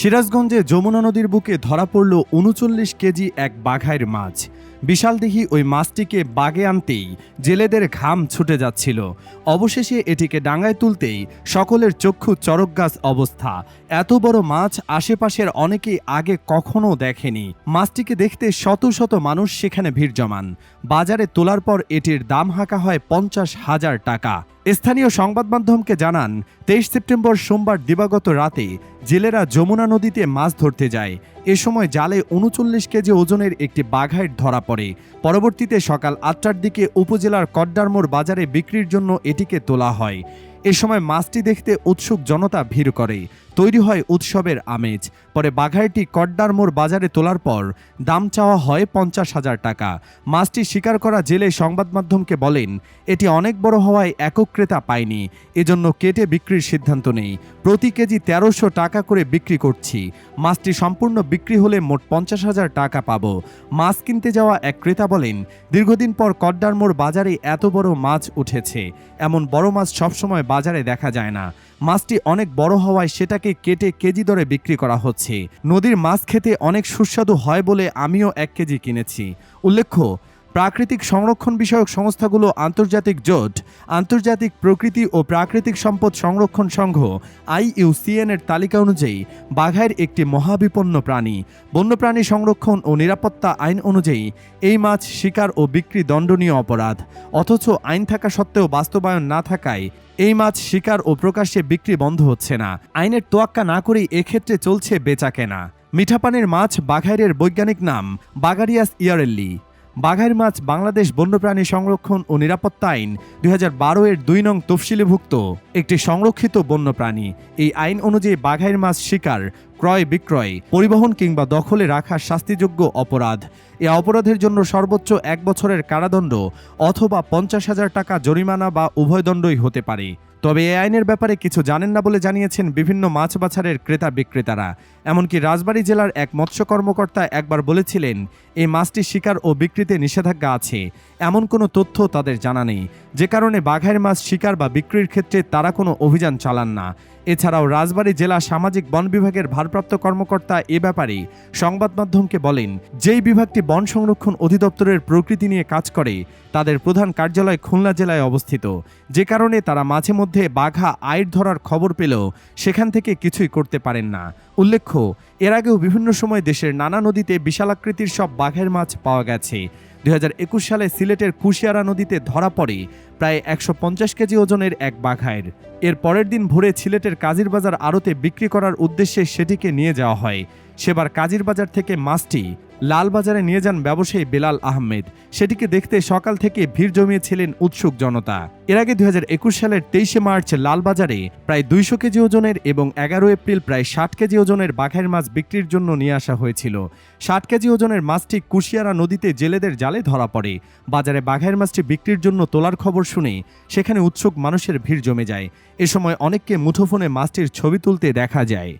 সিরাজগঞ্জে যমুনা নদীর বুকে ধরা পড়ল উনচল্লিশ কেজি এক বাঘাইর মাছ। বিশালদেহী ওই মাছটিকে বাগে আনতেই জেলেদের ঘাম ছুটে যাচ্ছিল। অবশেষে এটিকে ডাঙায় তুলতেই সকলের চক্ষু চরকগাছ অবস্থা। এত বড় মাছ আশেপাশের অনেকেই আগে কখনো দেখেনি। মাছটিকে দেখতে শত শত মানুষ সেখানে ভিড় জমান। বাজারে তোলার পর এটির দাম হাঁকা হয় পঞ্চাশ হাজার টাকা। স্থানীয় সংবাদ মাধ্যমকে জানান, তেইশ সেপ্টেম্বর সোমবার দিবাগত রাতে জেলেরা যমুনা নদীতে মাছ ধরতে যায়। এ সময় জালে উনচল্লিশ কেজি ওজনের একটি বাঘাইট ধরা পড়ে। পরবর্তীতে সকাল আটটার দিকে উপজেলার কড্ডারমোড় বাজারে বিক্রির জন্য এটিকে তোলা হয়। এ সময় মাছটি দেখতে উৎসুক জনতা ভিড় করে। তৈরি হয় উৎসবের আমেজ। পরে বাঘাইটি কড্ডারমোড় বাজারে তোলার পর দাম চাওয়া হয় পঞ্চাশ হাজার টাকা। মাছটি শিকার করা জেলে সংবাদ মাধ্যমকে বলেন, এটি অনেক বড় হওয়ায় একক ক্রেতা পায়নি এজন্য কেটে বিক্রির সিদ্ধান্ত নেই। প্রতি কেজি তেরোশো টাকা করে বিক্রি করছি। মাছটি সম্পূর্ণ বিক্রি হলে মোট পঞ্চাশ হাজার টাকা পাবো। মাছ কিনতে যাওয়া এক ক্রেতা বলেন, দীর্ঘদিন পর কড্ডারমোড় বাজারে এত বড় মাছ উঠেছে। এমন বড় মাছ সবসময় বাজারে দেখা যায় না। মাছটি অনেক বড় হওয়ায় সেটাকে কেটে কেজি দরে বিক্রি করা হচ্ছে। নদীর মাছ খেতে অনেক সুস্বাদু হয় বলে আমিও এক কেজি কিনেছি। উল্লেখ্য প্রাকৃতিক সংরক্ষণ বিষয়ক সংস্থাগুলো আন্তর্জাতিক জোট, আন্তর্জাতিক প্রকৃতি ও প্রাকৃতিক সম্পদ সংরক্ষণ সংঘ, আইইউসিএন এর তালিকা অনুযায়ী বাঘাইর একটি মহাবিপন্ন প্রাণী। বন্যপ্রাণী সংরক্ষণ ও নিরাপত্তা আইন অনুযায়ী এই মাছ শিকার ও বিক্রি দণ্ডনীয় অপরাধ। অথচ আইন থাকা সত্ত্বেও বাস্তবায়ন না থাকায় এই মাছ শিকার ও প্রকাশ্যে বিক্রি বন্ধ হচ্ছে না। আইনের তোয়াক্কা না করেই এক্ষেত্রে চলছে বেচা কেনা। মিঠাপানির মাছ বাঘাইরের বৈজ্ঞানিক নাম বাগারিয়াস ইয়ারেল্লি। বাঘাইর মাছ বাংলাদেশ বন্যপ্রাণী সংরক্ষণ ও নিরাপত্তা আইন দু হাজার বারো এর দুই নং তফসিলিভুক্ত একটি সংরক্ষিত বন্যপ্রাণী। এই আইন অনুযায়ী বাঘাইর মাছ শিকার, ক্রয় বিক্রয়, পরিবহন কিংবা দখলে রাখা শাস্তিযোগ্য অপরাধ। এ অপরাধের জন্য সর্বোচ্চ এক বছরের কারাদণ্ড অথবা পঞ্চাশ হাজার টাকা জরিমানা বা উভয়দণ্ডই হতে পারে। তবে এ আইনের ব্যাপারে কিছু জানেন না বলে জানিয়েছেন বিভিন্ন মাছ বাছারের ক্রেতা বিক্রেতারা। এমনকি রাজবাড়ী জেলার এক মৎস্য কর্মকর্তা একবার বলেছিলেন, এই মাছটি শিকার ও বিক্রিতে নিষেধাজ্ঞা আছে। এমন কোনো তথ্য তাদের জানা নেই। যে কারণে বাঘের মাছ শিকার বা বিক্রির ক্ষেত্রে তারা কোনো অভিযান চালান না। এছাড়াও রাজবাড়ী জেলা সামাজিক বন বিভাগের ভারপ্রাপ্ত কর্মকর্তা এ ব্যাপারে সংবাদ মাধ্যমকে বলেন, যেই বিভাগটি বন সংরক্ষণ অধিদপ্তরের প্রকৃতি নিয়ে কাজ করে, তাদের প্রধান কার্যালয় খুলনা জেলায় অবস্থিত। যে কারণে তারা মাঝে মধ্যে বাঘা আয়ের ধরার খবর পেলেও সেখান থেকে কিছুই করতে পারেন না। উল্লেখ্য, এর আগেও বিভিন্ন সময় দেশের নানা নদীতে বিশালাকৃতির সব বাঘের মাছ পাওয়া গেছে। দুই হাজার একুশ সালে সিলেটের কুশিয়ারা নদীতে ধরা পড়ে প্রায় একশো পঞ্চাশ কেজি ওজনের এক বাঘায়ের এর পরের দিন ভোরে সিলেটের কাজির বাজার আড়তে বিক্রি করার উদ্দেশ্যে সেটিকে নিয়ে যাওয়া হয়। সেবার কাজির বাজার থেকে মাছটি লালবাজারে নিয়ে যান ব্যবসায়ী বেলাল আহমেদ। সেটিকে দেখতে সকাল থেকে ভিড় জমিয়েছিলেন উৎসুক জনতা। এর আগে দু হাজার একুশ সালের তেইশে মার্চ লালবাজারে প্রায় দুইশো কেজি ওজনের এবং এগারো এপ্রিল প্রায় ষাট কেজি ওজনের বাঘের মাছ বিক্রির জন্য নিয়ে আসা হয়েছিল। ষাট কেজি ওজনের মাছটি কুশিয়ারা নদীতে জেলেদের জালে ধরা পড়ে। বাজারে বাঘের মাছটি বিক্রির জন্য তোলার খবর শুনে সেখানে উৎসুক মানুষের ভিড় জমে যায়। এ সময় অনেককে মুঠোফোনে মাছটির ছবি তুলতে দেখা যায়।